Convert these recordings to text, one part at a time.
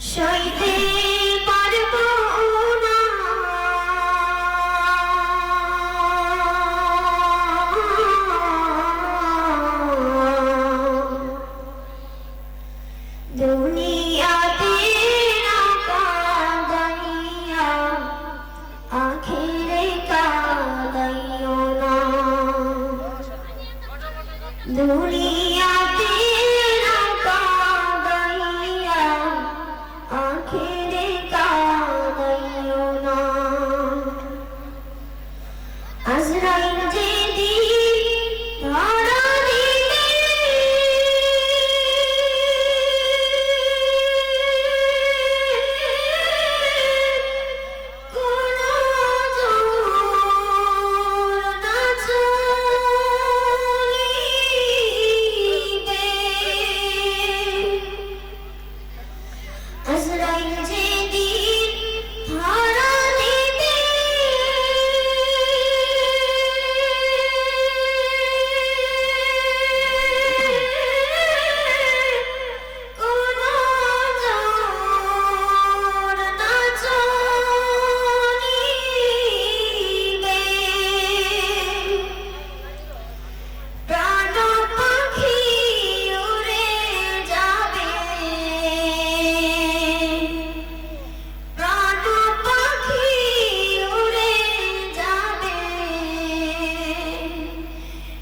সইতে পারব না। দুনিয়াতে কাদাইয়া আখেরে কাদাইও না। দুনিয়া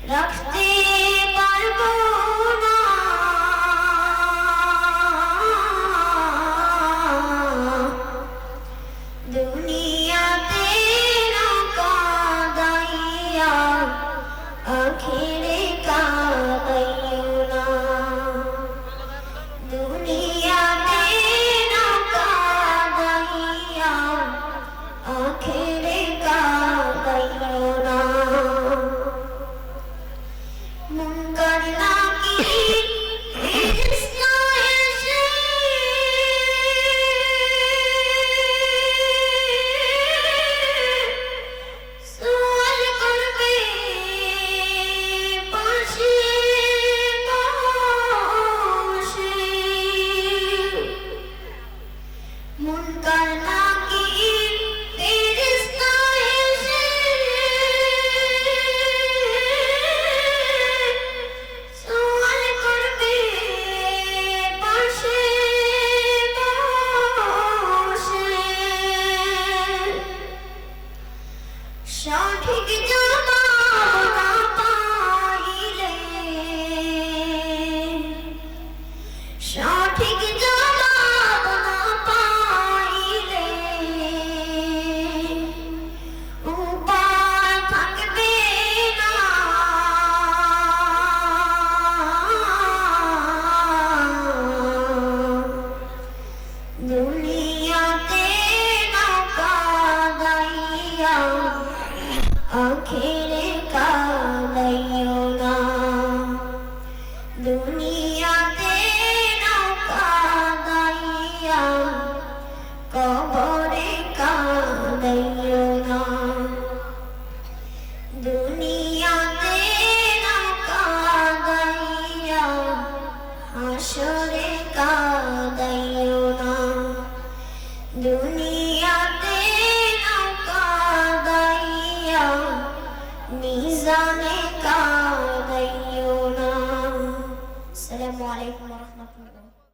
Rock খেলে কালাই নিজানে কা